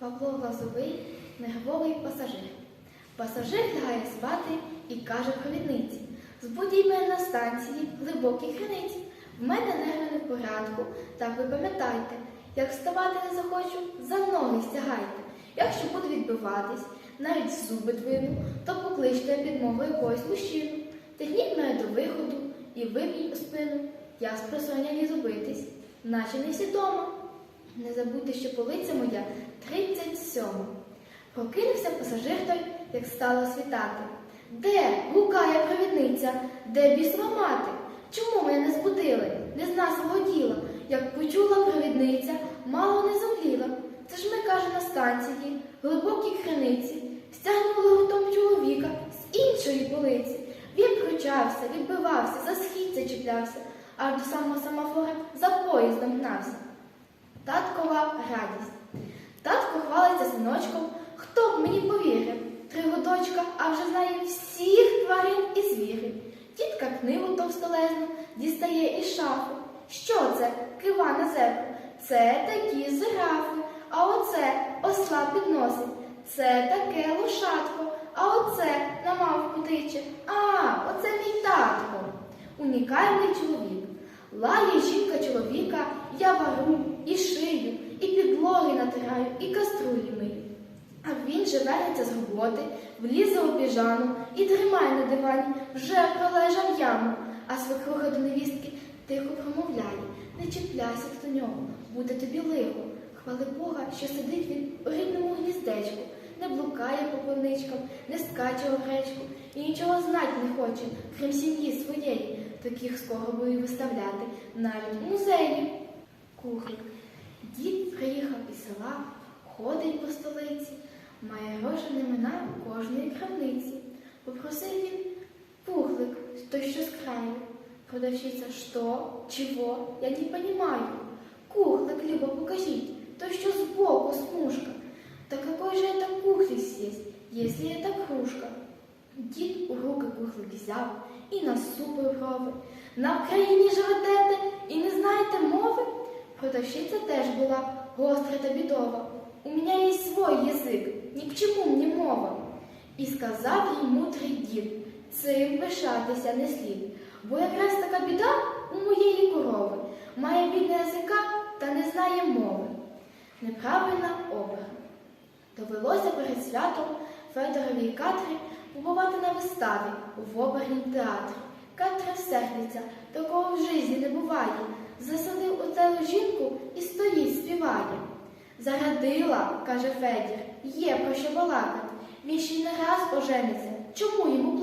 Павло Глазовий нервовий пасажир. Пасажир лягає спати і каже провідниці. Збудіть мене на станції глибокій криниці. В мене нерви не в порядку, так ви пам'ятайте. Як вставати не захочу, за ноги стягайте. Якщо буду відбиватись, навіть зуби двину, то покличте підмогу якогось мужчину. Тягніть мене до виходу і виб'ють у спину. Я з просоння лізу битись, наче не свідомо. Не забудьте, що полиця моя 37. Прокинувся пасажир той, як стало світати. Де гукає провідниця, де бісова мати? Чому мене не збудили? Не зна свого діла. Як почула провідниця, мало не зомліла. Це ж ми, каже, на станції, глибокій криниці, стягнули гуртом чоловіка з іншої полиці. Він кручався, відбивався, за східця чіплявся, аж до самого самофора за поїздом гнався. Таткова радість. Татко хвалиться синочком, хто б мені повірив. Три годочка, а вже знає всіх тварин і звірів. Тітка книгу товстолезну дістає із шафи. Що це? Кива на землю. Це такі зирафи, а оце осла підносить. Це таке лошадко, а оце на мавку тиче. А, оце мій татко. Унікальний чоловік. Лає жінка чоловіка, я вару, і шию, і підлоги натираю, і каструлі мию. А він же вернеться з роботи, влізе у піжану і тримає на дивані, вже пролежав яму, а свекруха до невістки тихо промовляє, не чіпляйся до нього, буде тобі лихо. Хвали Бога, що сидить він у рідному гніздечку, не блукає полничкам, не скаче гречку і нічого знать не хоче, крім сім'ї своєї. Таких скоро буде виставляти навіть у музеї. Кухлик. Дід приїхав із села, ходить по столиці, має гроші імена кожної крамниці. Попросив він пухлик, той що з краю. Продавщиця, що, чого, я не понимаю. Кухлик, Люба, покажіть, той що сбоку смужка. Да Дід у руки кухлик взяв і насупив брови. На Вкраїні живете і не знаєте мови? Продавщиця теж була гостра та бідова. У мене є свій язик, ні к чому мені мова. І сказав їй мудрий дід, цим пишатися не слід, бо якраз така біда у моєї корови. Має бідне язика та не знає мови. Неправильна опера. Довелося перед святом Федорові і Катрі побувати на виставі в опернім театрі. Катра сердиться, такого в житті не буває. Засадив у тело жінку і стоїть, співає. Зарадила, каже Федір, є про що балакати. Він ще не раз ожениться. Чому йому